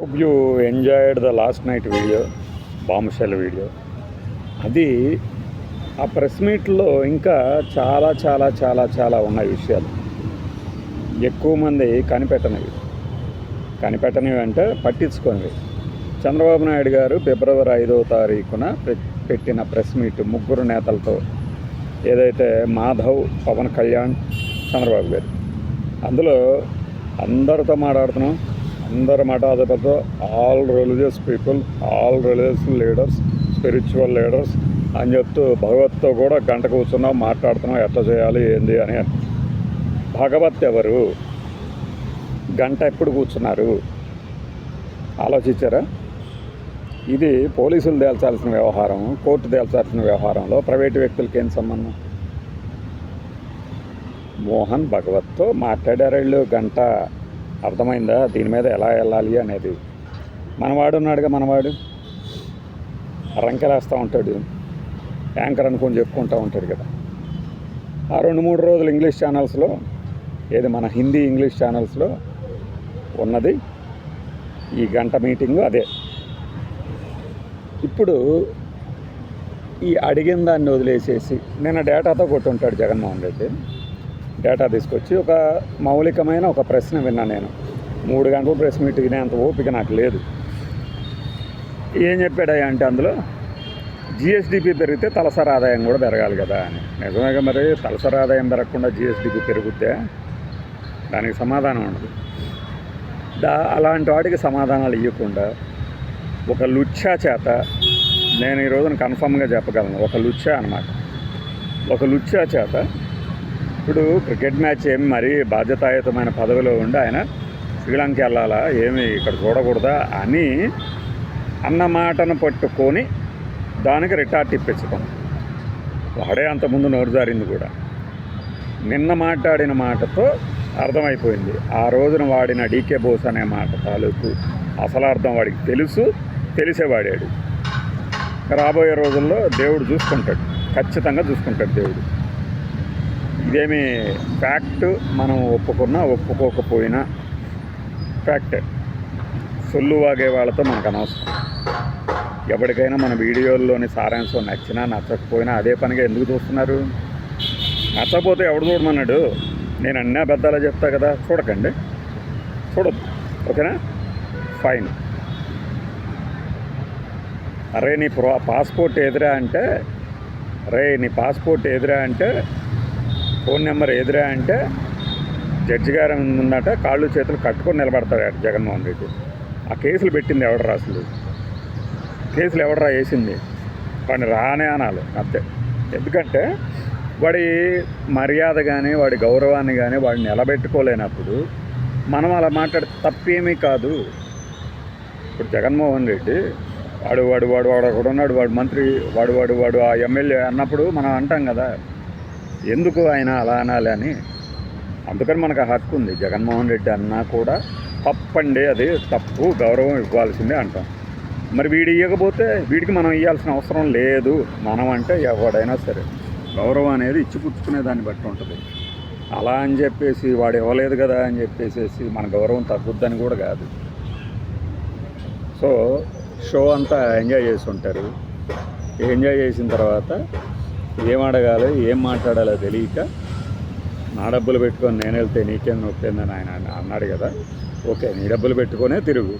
Hope you enjoyed the last night video bombshell video అది ఆ press మీట్లో ఇంకా చాలా చాలా చాలా చాలా ఉన్నాయి విషయాలు. ఎక్కువ మంది కనిపెట్టనివి. కనిపెట్టనివి అంటే పట్టించుకోనివి. చంద్రబాబు నాయుడు గారు ఫిబ్రవరి ఐదవ తారీఖున పె- పెట్టిన ప్రెస్ మీట్ ముగ్గురు నేతలతో ఏదైతే మాధవ్ పవన్ కళ్యాణ్ చంద్రబాబు గారు. అందులో అందరితో మాట్లాడుతున్నాం. అందరు మఠాధిపతితో all religious people all religious leaders spiritual leaders అని చెప్తూ భగవత్తో కూడా గంట కూర్చున్నాం మాట్లాడుతున్నాం ఎట్లా చేయాలి ఏంది అని. భగవత్ ఎవరు? గంట ఎప్పుడు కూర్చున్నారు? ఆలోచించారా? ఇది పోలీసులు తేల్చాల్సిన వ్యవహారం కోర్టు తేల్చాల్సిన వ్యవహారంలో ప్రైవేటు వ్యక్తులకి ఏం సంబంధం? మోహన్ భగవత్తో మాట్లాడారు వీళ్ళు గంట. అర్థమైందా? దీని మీద ఎలా వెళ్ళాలి అనేది. మనవాడు ఉన్నాడుగా మనవాడు. రంకెలేస్తూ ఉంటాడు. యాంకర్ అనుకొని చెప్పుకుంటూ ఉంటాడు కదా. ఆ రెండు మూడు రోజులు ఇంగ్లీష్ ఛానల్స్లో ఏది మన హిందీ ఇంగ్లీష్ ఛానల్స్లో ఉన్నది. ఈ గంట మీటింగ్ అదే. ఇప్పుడు ఈ అడిగిన దాన్ని వదిలేసేసి నిన్న డేటాతో కొట్టుంటాడు జగన్మోహన్ రెడ్డి. డేటా తీసుకొచ్చి ఒక మౌలికమైన ఒక ప్రశ్న విన్నా నేను. మూడు గంటలు ప్రెస్ మీట్ వినేంత ఓపిక నాకు లేదు. ఏం చెప్పాడయ్యా అంటే అందులో జిఎస్డిపి పెరిగితే తలసరి ఆదాయం కూడా పెరగాలి కదా అని. నిజమేగా మరి తలసరి ఆదాయం పెరగకుండా జిఎస్డిపి పెరిగితే దానికి సమాధానం ఉండదు. దా అలాంటి వాటికి సమాధానాలు ఇవ్వకుండా ఒక లుచ్చా చేత నేను ఈ రోజున కన్ఫామ్గా చెప్పగలను. ఒక లుచ్చా అనమాట ఒక లుచ్చా చేత ఇప్పుడు క్రికెట్ మ్యాచ్ ఏమి మరీ బాధ్యతాయుతమైన పదవిలో ఉండి ఆయన శ్రీలంక వెళ్ళాలా? ఏమి ఇక్కడ చూడకూడదా అని అన్న మాటను పట్టుకొని దానికి రిటార్ట్ ఇప్పించడం. వాడే అంతకుముందు నోరు జారింది కూడా. నిన్న మాట్లాడిన మాటతో అర్థమైపోయింది. ఆ రోజున వాడిన డీకే బోస్ అనే మాట తాలూకు అసలు అర్థం వాడికి తెలుసు తెలిసేవాడాడు రాబోయే రోజుల్లో దేవుడు చూసుకుంటాడు. ఖచ్చితంగా చూసుకుంటాడు దేవుడు. ఇదేమి ఫ్యాక్ట్ మనం ఒప్పుకున్నా ఒప్పుకోకపోయినా ఫ్యాక్ట్. సొల్లు వాగే వాళ్ళతో మనకు అనవసరం. ఎవరికైనా మన వీడియోల్లోని సారాంశం నచ్చినా నచ్చకపోయినా అదే పనిగా ఎందుకు చూస్తున్నారు? నచ్చకపోతే ఎవడు చూడమన్నాడు? నేను అన్నీ అబద్ధాలు చెప్తా కదా చూడకండి. చూడద్దు. ఓకేనా? ఫైన్. అరే నీ ప్రో పాస్పోర్ట్ ఎదురా అంటే రే నీ పాస్పోర్ట్ ఎదురా అంటే ఫోన్ నెంబర్ ఎదురా అంటే జడ్జి గారు ముందట కాళ్ళు చేతులు కట్టుకొని నిలబడతాడు జగన్మోహన్ రెడ్డి. ఆ కేసులు పెట్టింది ఎవడరా అసలు? కేసులు ఎవడరా వేసింది? వాడిని రానే అనాలి అంతే. ఎందుకంటే వాడి మర్యాద కానీ వాడి గౌరవాన్ని కానీ వాడిని నిలబెట్టుకోలేనప్పుడు మనం అలా మాట్లాడితే తప్పేమీ కాదు. ఇప్పుడు జగన్మోహన్ రెడ్డి వాడు వాడు వాడు వాడు అక్కడ ఉన్నాడు వాడు మంత్రి వాడు వాడు వాడు ఆ ఎమ్మెల్యే అన్నప్పుడు మనం అంటాం కదా ఎందుకు ఆయన అలా అనాలి అని? అందుకని మనకు ఆ హక్కు ఉంది. జగన్మోహన్ రెడ్డి అన్నా కూడా తప్పండి అది తప్పు గౌరవం ఇవ్వాల్సిందే అంటాం. మరి వీడు ఇవ్వకపోతే వీడికి మనం ఇవ్వాల్సిన అవసరం లేదు. మనం అంటే ఎవడైనా సరే గౌరవం అనేది ఇచ్చిపుచ్చుకునే దాన్ని బట్టి ఉంటుంది. అలా అని చెప్పేసి వాడు ఇవ్వలేదు కదా అని చెప్పేసి మన గౌరవం తగ్గుద్దని కూడా కాదు. సో షో అంతా ఎంజాయ్ చేసి ఉంటారు. ఎంజాయ్ చేసిన తర్వాత ఏం అడగాలో ఏం మాట్లాడాలో తెలియక నా డబ్బులు పెట్టుకొని నేను వెళ్తే నీకేం నొప్పిందని ఆయన అన్నాడు కదా. ఓకే నీ డబ్బులు పెట్టుకొనే తిరుగు.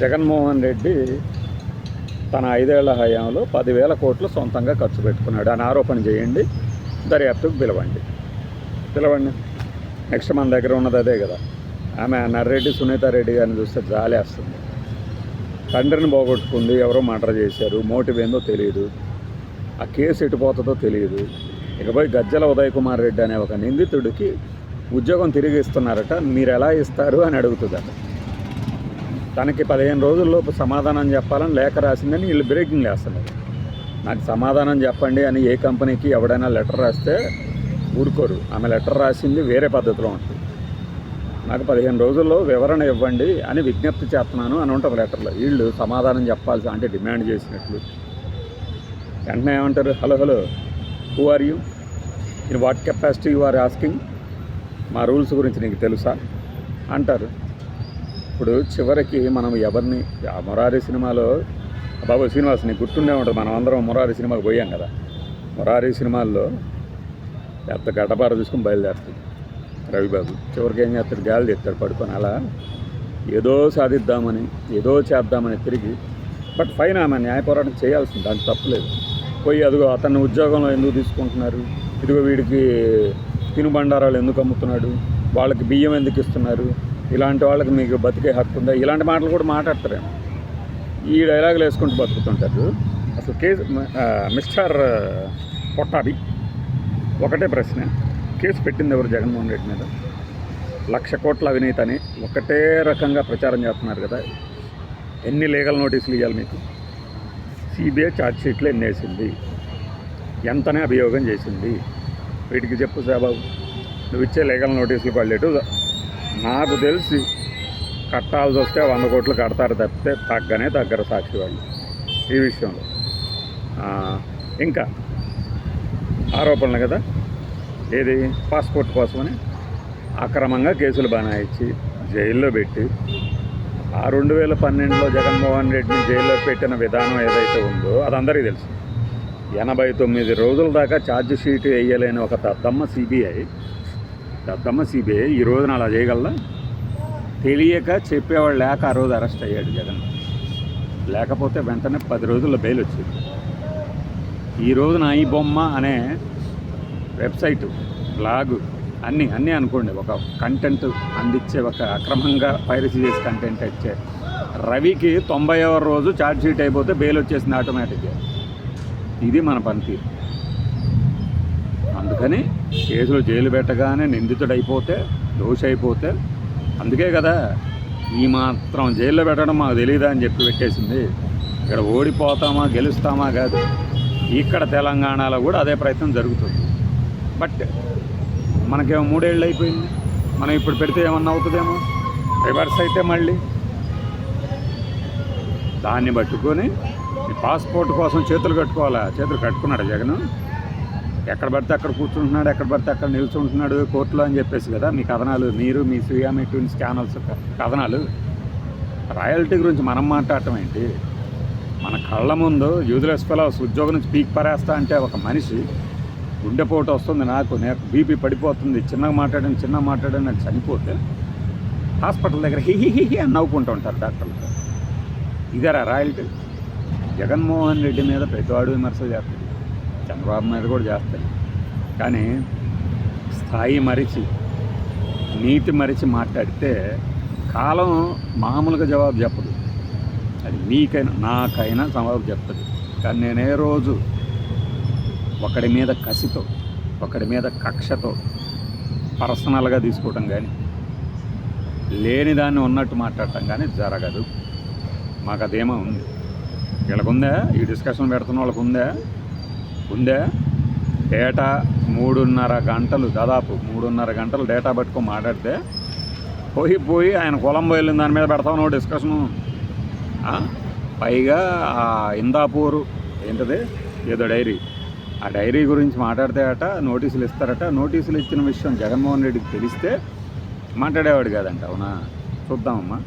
జగన్మోహన్ రెడ్డి తన ఐదేళ్ళ హయాంలో పదివేల కోట్లు సొంతంగా ఖర్చు పెట్టుకున్నాడు. అని ఆరోపణ చేయండి దర్యాప్తుకు పిలవండి. పిలవండి. నెక్స్ట్ మన దగ్గర ఉన్నది అదే కదా. ఆమె నర్రెడ్డి సునీత రెడ్డి గారిని చూస్తే జాలేస్తుంది. తండ్రిని పోగొట్టుకుంది ఎవరో మర్డర్ చేశారు. మోటివ్ ఏందో తెలియదు ఆ కేసు ఎటుపోతుందో తెలియదు. ఇకపై గజ్జల ఉదయ్ కుమార్ రెడ్డి అనే ఒక నిందితుడికి ఉద్యోగం తిరిగి ఇస్తున్నారట మీరు ఎలా ఇస్తారు అని అడుగుతుందట. తనకి పదిహేను రోజుల్లోపు సమాధానం చెప్పాలని లేఖ రాసిందని వీళ్ళు బ్రేకింగ్ వేస్తున్నారు నాకు సమాధానం చెప్పండి అని ఏ కంపెనీకి ఎవడైనా లెటర్ రాస్తే ఊరుకోరు. ఆమె లెటర్ రాసింది వేరే పద్ధతిలో ఉంటుంది. నాకు పదిహేను రోజుల్లో వివరణ ఇవ్వండి అని విజ్ఞప్తి చేస్తున్నాను అని ఉంటుంది లెటర్లో. వీళ్ళు సమాధానం చెప్పాల్సి అంటే డిమాండ్ చేసినట్లు వెంటనే ఏమంటారు hello hello who are you in what capacity you are asking మా రూల్స్ గురించి నీకు తెలుసా? అంటారు. ఇప్పుడు చివరికి మనం ఎవరిని ఆ మురారి సినిమాలో బాబు శ్రీనివాస్ నీకు గుర్తుండే ఉంటుంది మనం అందరం మురారి సినిమాకి పోయాం కదా. మురారి సినిమాల్లో పెద్ద గడపార తీసుకుని బయలుదేరుతుంది రవిబాబు. చివరికి ఏం చేస్తాడు గాలి తెస్తాడు పడుకొని అలా ఏదో సాధిద్దామని ఏదో చేద్దామని తిరిగి బట్ ఫైన్ ఆమె న్యాయ పోరాటం చేయాల్సింది దానికి తప్పలేదు పోయి అదిగో అతన్ని ఉద్యోగంలో ఎందుకు తీసుకుంటున్నారు? ఇదిగో వీడికి తినుబండారాలు ఎందుకు అమ్ముతున్నాడు? వాళ్ళకి బియ్యం ఎందుకు ఇస్తున్నారు? ఇలాంటి వాళ్ళకి మీకు బతికే హక్కు ఉందా? ఇలాంటి మాటలు కూడా మాట్లాడతారేమో. ఈ డైలాగులు వేసుకుంటూ బతుకుతుంటారు. అసలు కేసు మిస్టర్ పొట్టాభి ఒకటే ప్రశ్న. కేసు పెట్టింది ఎవరు జగన్మోహన్ రెడ్డి మీద? లక్ష కోట్ల అవినీతి అని ఒకటే రకంగా ప్రచారం చేస్తున్నారు కదా. ఎన్ని లీగల్ నోటీసులు ఇవ్వాలి మీకు? సిబిఐ ఛార్జ్షీట్లు ఎన్నేసింది? ఎంతనే అభియోగం చేసింది? వీటికి చెప్పు సాబాబు. నువ్వు ఇచ్చే లీగల్ నోటీసులు పడలేటు నాకు తెలిసి కట్టాల్సి వస్తే వంద కోట్లు కడతారు తప్పితే తగ్గనే తగ్గరు సాక్షి వాళ్ళు ఈ విషయంలో. ఇంకా ఆరోపణలు కదా? ఏది? పాస్పోర్ట్ కోసమని? అక్రమంగా కేసులు బనాయించి జైల్లో పెట్టి ఆ రెండు వేల పన్నెండులో జగన్మోహన్ రెడ్డిని జైల్లో పెట్టిన విధానం ఏదైతే ఉందో అది అందరికీ తెలుసు. ఎనభై తొమ్మిది రోజుల దాకా ఛార్జ్ షీట్ వేయలేని ఒక దద్దమ్మ సిబిఐ దద్దమ్మ సిబిఐ ఈ రోజున అలా చేయగలదా? తెలియక చెప్పేవాడు లేక ఆ రోజు అరెస్ట్ అయ్యాడు జగన్. లేకపోతే వెంటనే పది రోజుల్లో బెయిల్ వచ్చింది. ఈ రోజున ఈ బొమ్మ అనే వెబ్సైటు బ్లాగు అన్నీ అన్నీ అనుకోండి. ఒక కంటెంట్ అందించే ఒక అక్రమంగా పైరసీ చేసి కంటెంట్ ఇచ్చే రవికి తొంభై రోజు ఛార్జ్ షీట్ అయిపోతే బెయిల్ వచ్చేసింది ఆటోమేటిక్గా ఇది మన పనితీరు. అందుకని కేసులో జైలు పెట్టగానే నిందితుడు అయిపోతే దోషి అయిపోతే అందుకే కదా ఈ మాత్రం జైల్లో పెట్టడం మాకు తెలియదా అని చెప్పి పెట్టేసింది. ఇక్కడ ఓడిపోతామా గెలుస్తామా కాదు. ఇక్కడ తెలంగాణలో కూడా అదే ప్రయత్నం జరుగుతుంది. బట్ మనకేమో మూడేళ్ళు అయిపోయింది. మనం ఇప్పుడు పెడితే ఏమన్నా అవుతుందేమో? రివర్స్ అయితే మళ్ళీ. దాన్ని పట్టుకొని ఈ పాస్పోర్ట్ కోసం చేతులు కట్టుకోవాలా? చేతులు కట్టుకున్నాడు జగన్? ఎక్కడ పడితే అక్కడ కూర్చుంటున్నాడు ఎక్కడ పడితే అక్కడ నిల్చుంటున్నాడు కోర్టులో అని చెప్పేసి కదా మీ కథనాలు. మీరు మీ సుయామి ట్విన్స్ ఛానల్స్ కథనాలు. రాయల్టీ గురించి మనం మాట్లాడటం ఏంటి? మన కళ్ళ ముందు యూజ్లెస్ ఫెలోస్ ఉద్యోగం నుంచి పీక్ పరేస్తా అంటే ఒక మనిషి గుండెపోటు వస్తుంది నాకు నాకు బీపీ పడిపోతుంది చిన్నగా మాట్లాడండి చిన్నగా మాట్లాడండి అని చనిపోతే హాస్పిటల్ దగ్గర హి హి హి అని నవ్వుకుంటూ ఉంటారు డాక్టర్లతో ఇదరా రాయల్టీ? జగన్మోహన్ రెడ్డి మీద ప్రతివాడు విమర్శ చేస్తాడు. చంద్రబాబు మీద కూడా చేస్తాడు. కానీ స్థాయి మరిచి నీతి మరిచి మాట్లాడితే కాలం మామూలుగా జవాబు చెప్పదు. అది మీకైనా నాకైనా జవాబు చెప్తుంది. కానీ నేను ఏ రోజు ఒకడి మీద కసితో ఒకడి మీద కక్షతో పర్సనల్గా తీసుకోవటం కానీ లేని దాన్ని ఉన్నట్టు మాట్లాడటం కానీ జరగదు. మాకు అదేమో ఉంది. వీళ్ళకుందా? ఈ డిస్కషన్ పెడుతున్న వాళ్ళకు ఉందా? ఉందా డేటా మూడున్నర గంటలు దాదాపు మూడున్నర గంటలు డేటా పట్టుకొని మాట్లాడితే పోయి పోయి ఆయన కులం వెళ్ళిన దాని మీద పెడతాం నువ్వు డిస్కషను. పైగా ఇందాపూరు ఏంటది? ఏదో డైరీ. ఆ డైరీ గురించి మాట్లాడితే అట నోటీసులు ఇస్తారట. నోటీసులు ఇచ్చిన విషయం జగన్మోహన్ రెడ్డికి తెలిస్తే మాట్లాడేవాడు కాదంట అవునా? చూద్దామమ్మా.